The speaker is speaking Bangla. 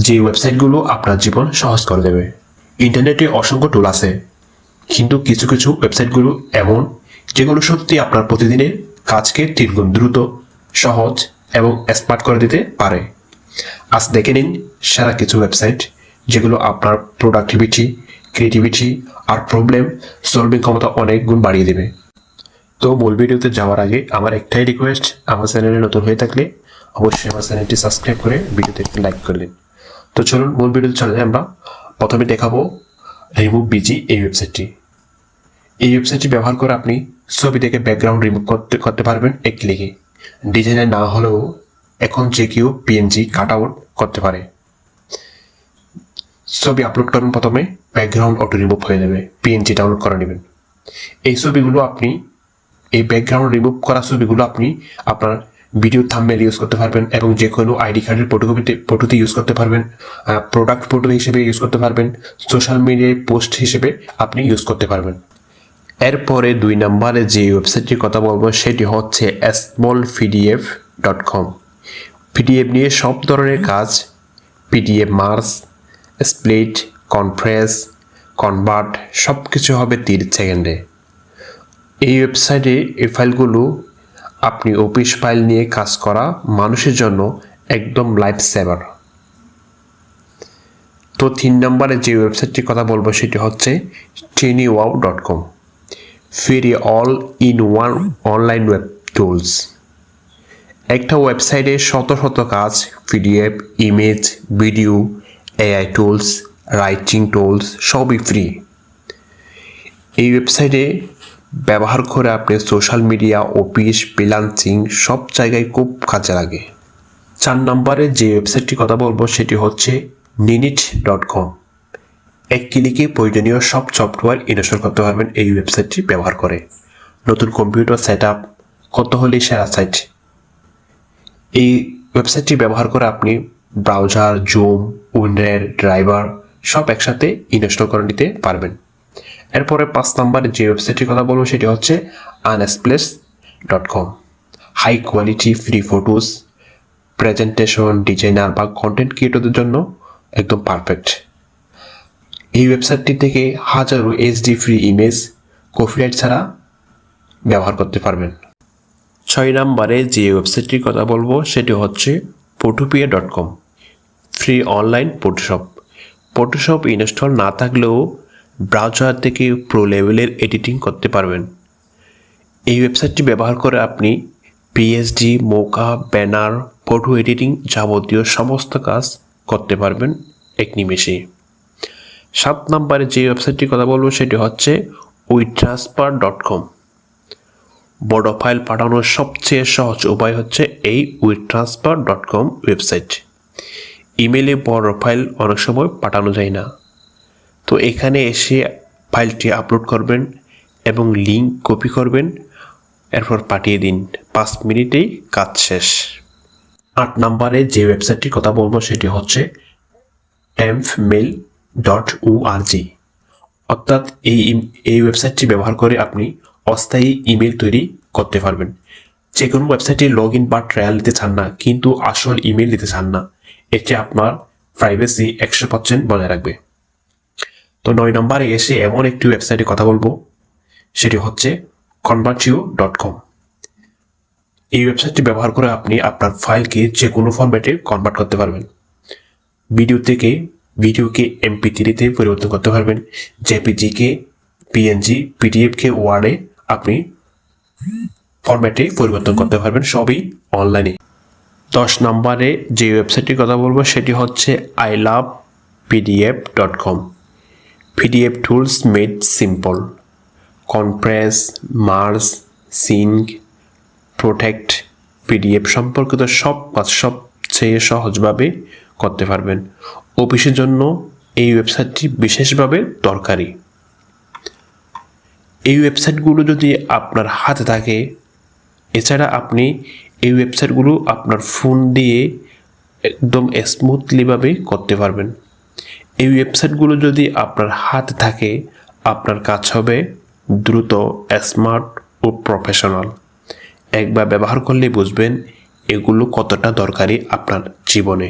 যে ওয়েবসাইটগুলো আপনার জীবন সহজ করে দেবে। ইন্টারনেটে অসংখ্য টুল আছে। কিন্তু কিছু কিছু ওয়েবসাইটগুলো এমন, যেগুলো সত্যি আপনার প্রতিদিনের কাজকে তিনগুণ দ্রুত, সহজ এবং স্মার্ট করে দিতে পারে। আজ দেখে নিন সারা কিছু ওয়েবসাইট যেগুলো আপনার প্রোডাক্টিভিটি ক্রিয়েটিভিটি আর প্রবলেম সলভিং ক্ষমতা অনেক গুণ বাড়িয়ে দেবে। তো মূল ভিডিওতে যাওয়ার আগে আমার একটাই রিকোয়েস্ট আমার চ্যানেলে নতুন হয়ে থাকলে অবশ্যই আমার চ্যানেলটি সাবস্ক্রাইব করে ভিডিওতে একটি লাইক করে দিন। তো চলুন, মূল ভিডিওতে চলে যাই আমরা। প্রথমে দেখাবো রিমুভ বিজি এই ওয়েবসাইটটি এই ওয়েবসাইটটি ব্যবহার করে আপনি ছবি থেকে ব্যাকগ্রাউন্ড রিমুভ করতে করতে পারবেন এক ক্লিকে ডিজাইনার না হলেও এখন যে কেউ পিএনজি কাট আউট করতে পারে। ছবি আপলোড করুন প্রথমে ব্যাকগ্রাউন্ড অটো রিমুভ হয়ে যাবে। পিএনজি ডাউনলোড করে নেবেন। এই ছবিগুলো আপনি, এই ব্যাকগ্রাউন্ড রিমুভ করা ছবিগুলো আপনি আপনার ভিডিও থাম্বনেল ইউজ করতে পারবেন এবং যে কোনো আইডি কার্ডের ফটোকপিতে ফটোতে ইউজ করতে পারবেন। প্রোডাক্ট ফটো হিসেবে ইউজ করতে পারবেন। সোশ্যাল মিডিয়ায় পোস্ট হিসেবে আপনি ইউজ করতে পারবেন। এরপরে দুই নম্বরে যে ওয়েবসাইটটির কথা বলব, সেটি হচ্ছে small PDF dot com PDF নিয়ে সব ধরনের কাজ PDF merge split compress convert সব কিছু হবে তিরিশ সেকেন্ডে। এই ওয়েবসাইটে এই ফাইলগুলো আপনি অফিস ফাইল নিয়ে কাজ করা মানুষের জন্য একদম লাইফ সেভার তো তিন নম্বরে যে ওয়েবসাইটটির কথা বলব সেটি হচ্ছে tiny wow dot com free all in one online web tools একটা ওয়েবসাইটে শত শত কাজ PDF image video AI tools writing tools সবই ফ্রি এই ওয়েবসাইটে ব্যবহার করে আপনি সোশ্যাল মিডিয়া অফিস ফ্রিলান্সিং সব জায়গায় খুব কাজে লাগে। চার নম্বরে যে ওয়েবসাইটটি কথা বলব সেটি হচ্ছে নিনিট ডট কম এক ক্লিকে প্রয়োজনীয় সব সফটওয়্যার ইনস্টল করতে পারবেন এই ওয়েবসাইটটি ব্যবহার করে। নতুন কম্পিউটার সেট আপ কত হলে সেরা সাইট এই ওয়েবসাইটটি ব্যবহার করে আপনি ব্রাউজার জুম উইন্ডের ড্রাইভার সব একসাথে ইনস্টল করে নিতে পারবেন। এরপরে পাঁচ নম্বরে যে ওয়েবসাইটটির কথা বলব সেটি হচ্ছে Unsplash dot com high quality free photos presentation designer বা কন্টেন্ট ক্রিয়েটরদের জন্য একদম পারফেক্ট এই ওয়েবসাইটটি থেকে হাজারো এইচডি ফ্রি ইমেজ কপিরাইট ছাড়া ব্যবহার করতে পারবেন। ছয় নম্বরে যে ওয়েবসাইটটির কথা বলব সেটি হচ্ছে Photopea dot com free online Photoshop Photoshop install না থাকলেও ব্রাউজার থেকে প্রো লেভেলের এডিটিং করতে পারবেন। এই ওয়েবসাইটটি ব্যবহার করে আপনি PSD mockup banner photo editing যাবতীয় সমস্ত কাজ করতে পারবেন এক নিমেষেই সাত নম্বরে যে ওয়েবসাইটটির কথা বলব সেটি হচ্ছে উই ট্রান্সফার ডট কম বড় ফাইল পাঠানোর সবচেয়ে সহজ উপায় হচ্ছে এই we transfer dot com website ইমেলে বড় ফাইল অনেক সময় পাঠানো যায় না। তো এখানে এসে ফাইলটি আপলোড করবেন এবং লিঙ্ক কপি করবেন। এরপর পাঠিয়ে দিন। পাঁচ মিনিটেই কাজ শেষ। আট নম্বরে যে ওয়েবসাইটটির কথা বলব সেটি হচ্ছে টেম্প মেল ডট জি অর্থাৎ এই এই ওয়েবসাইটটি ব্যবহার করে আপনি অস্থায়ী ইমেল তৈরি করতে পারবেন। যে কোনো ওয়েবসাইটে লগ ইন বা ট্রায়াল দিতে চান না, কিন্তু আসল ইমেল দিতে চান না, এটি আপনার প্রাইভেসি একশো পার্সেন্ট বজায় রাখবে। তো নয় নম্বরে এসে এমন একটি ওয়েবসাইটে কথা বলব, সেটি হচ্ছে কনভার্টিও ডট কম এই ওয়েবসাইটটি ব্যবহার করে আপনি আপনার ফাইলকে যে কোনো ফরম্যাটে কনভার্ট করতে পারবেন। ভিডিও থেকে ভিডিওকে এমপি থ্রিতে পরিবর্তন করতে পারবেন। জেপিজিকে পিএনজি পিডিএফকে ওয়ার্ডে আপনি ফরম্যাটে পরিবর্তন করতে পারবেন সবই অনলাইনে দশ নম্বরে যে ওয়েবসাইটটির কথা বলব, সেটি হচ্ছে I love PDF dot com PDF tools made simple compress merge sync protect PDF সম্পর্কিত সব কাজ সবচেয়ে সহজভাবে করতে পারবেন। অফিসের জন্য এই ওয়েবসাইটটি বিশেষভাবে দরকারি। এই ওয়েবসাইটগুলো যদি আপনার হাতে থাকে, এছাড়া আপনি এই ওয়েবসাইটগুলো আপনার ফোন দিয়ে একদম স্মুথলিভাবে করতে পারবেন। এই ওয়েবসাইটগুলো যদি আপনার হাতে থাকে, আপনার কাজ হবে দ্রুত স্মার্ট ও প্রফেশনাল একবার ব্যবহার করলে বুঝবেন এগুলো কতটা দরকারি আপনার জীবনে।